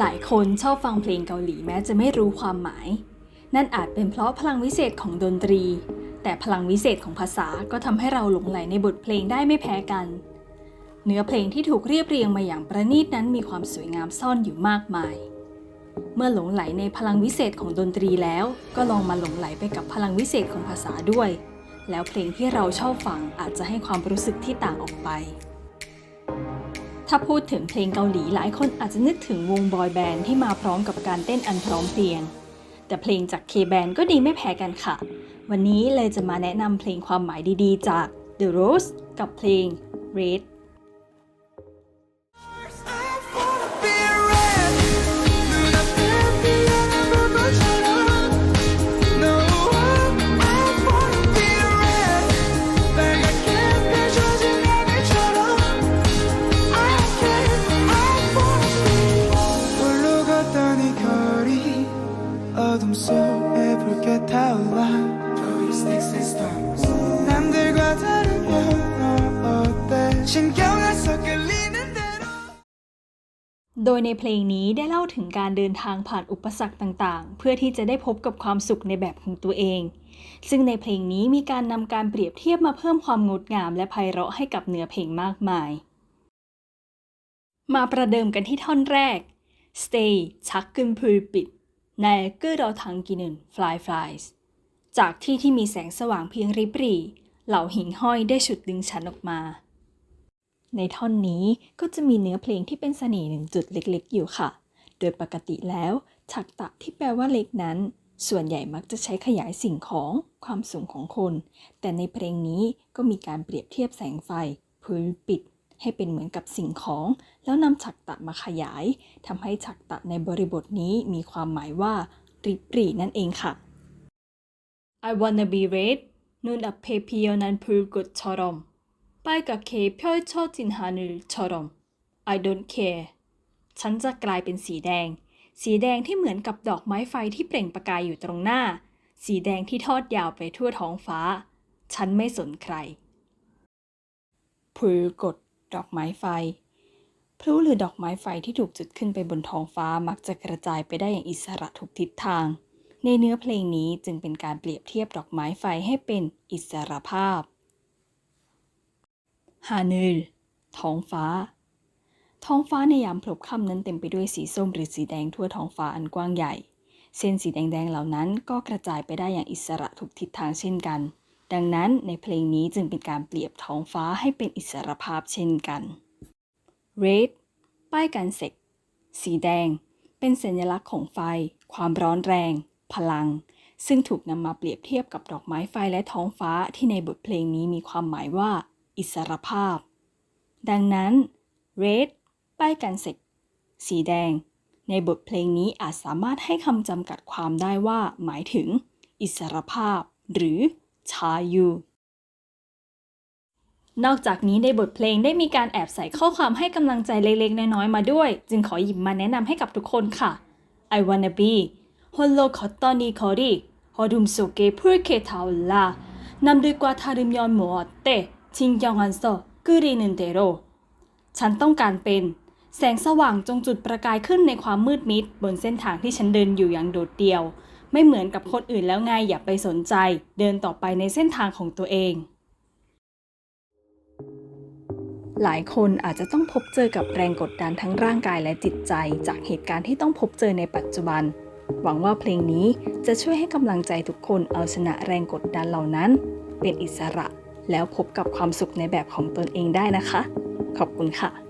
หลายคนชอบฟังเพลงเกาหลีแม้จะไม่รู้ความหมาย นั่นอาจเป็นเพราะพลังวิเศษของดนตรี แต่พลังวิเศษของภาษาก็ทำให้เราหลงไหลในบทเพลงได้ไม่แพ้กัน เนื้อเพลงที่ถูกเรียบเรียงมาอย่างประณีตนั้นมีความสวยงามซ่อนอยู่มากมาย เมื่อหลงไหลในพลังวิเศษของดนตรีแล้ว ก็ลองมาหลงไหลไปกับพลังวิเศษของภาษาด้วย แล้วเพลงที่เราชอบฟังอาจจะให้ความรู้สึกที่ต่างออกไป ถ้าพูดถึงเพลงเกาหลีหลายคนอาจจะนึกถึงวงบอยแบนด์ที่มาพร้อมกับการเต้นอันพร้อมเพรียง แต่เพลงจาก K-Band ก็ดีไม่แพ้กันค่ะ วันนี้เลยจะมาแนะนำเพลงความหมายดีๆ จาก The Rose กับเพลง Red 속에 붉게 타올라 남들과 다르면 너 어때 신경 안 써 끌리는 대로 โดยในเพลงนี้ได้เล่าถึงการเดินทางผ่านอุปสรรคต่างๆ เพื่อที่จะได้พบกับความสุขในแบบของตัวเอง ซึ่งในเพลงนี้มีการนำการเปรียบเทียบมาเพิ่มความงดงามและไพเราะให้กับเนื้อเพลงมากมาย มาประเดิมกันที่ท่อนแรก Stayชักกึนพูปิด ในเกื้อเราทางกินึน Fly Flies จากที่ที่มีแสงสว่างเพียงริบรี่ เหล่าหิ่งห้อยได้ฉุดดึงฉันออกมา ในท่อนนี้ก็จะมีเนื้อเพลงที่เป็นเสน่ห์หนึ่งจุดเล็กๆ อยู่ค่ะ โดยปกติแล้วฉักตะที่แปลว่าเล็กนั้น ส่วนใหญ่มักจะใช้ขยายสิ่งของความสูงของคน แต่ในเพลงนี้ก็มีการเปรียบเทียบแสงไฟพื้นปิด ให้เป็นเหมือนกับสิ่งของ แล้วนำฉักตะมาขยายทำให้ฉักตะในบริบทนี้มีความหมายว่าริบหรี่นั่นเองค่ะ I wanna be red 눈 앞에 피어난 불꽃처럼 빨갛게 펼쳐진 하늘처럼 I don't care ฉันจะกลายเป็นสีแดง สีแดงที่เหมือนกับดอกไม้ไฟที่เปล่งประกายอยู่ตรงหน้า สีแดงที่ทอดยาวไปทั่วท้องฟ้า ฉันไม่สนใครพูก ดอกไม้ไฟ พลุหรือดอกไม้ไฟที่ถูกจุดขึ้นไปบนท้องฟ้ามักจะกระจายไปได้อย่างอิสระทุกทิศทาง ในเนื้อเพลงนี้จึงเป็นการเปรียบเทียบดอกไม้ไฟให้เป็นอิสระภาพฮานูลท้องฟ้า ท้องฟ้าในยามพลบค่ำนั้นเต็มไปด้วยสีส้มหรือสีแดงทั่วท้องฟ้าอันกว้างใหญ่ เส้นสีแดงๆเหล่านั้นก็กระจายไปได้อย่างอิสระทุกทิศทางเช่นกัน ดังนั้นในเพลงนี้จึงเป็นการเปรียบท้องฟ้าให้เป็นอิสรภาพเช่นกัน red ป้ายกันเสก สีแดง เป็นสัญลักษณ์ของไฟ ความร้อนแรง พลัง ซึ่งถูกนำมาเปรียบเทียบกับดอกไม้ไฟและท้องฟ้าที่ในบทเพลงนี้มีความหมายว่า อิสรภาพ ดังนั้น red ป้ายกันเสก สีแดง ในบทเพลงนี้อาจสามารถให้คำจำกัดความได้ว่า หมายถึง อิสรภาพ หรือ ชาอยู่นอกจากนี้ในบทเพลงได้มีการแอบใส่ข้อความให้กำลังใจเล็กๆ น้อยๆ มาด้วย จึงขอหยิบมาแนะนำให้กับทุกคนค่ะ I wanna be Hollow Cottony c o r i Hodum Soke p u r k e t a u l a Nam d u g w a t a r u m Yon Moate Ching Yong a n s o g u r i n u นเตโรฉันต้องการเป็น แสงสว่างจงจุดประกายขึ้นในความมืดมิด บนเส้นทางที่ฉันเดินอยู่อย่างโดดเดี่ยว ไม่เหมือนกับคนอื่นแล้วไงอย่าไปสนใจ เดินต่อไปในเส้นทางของตัวเอง หลายคนอาจจะต้องพบเจอกับแรงกดดันทั้งร่างกายและจิตใจ จากเหตุการณ์ที่ต้องพบเจอในปัจจุบัน หวังว่าเพลงนี้จะช่วยให้กำลังใจทุกคนเอาชนะแรงกดดันเหล่านั้น เป็นอิสระแล้วพบกับความสุขในแบบของตนเองได้นะคะ ขอบคุณค่ะ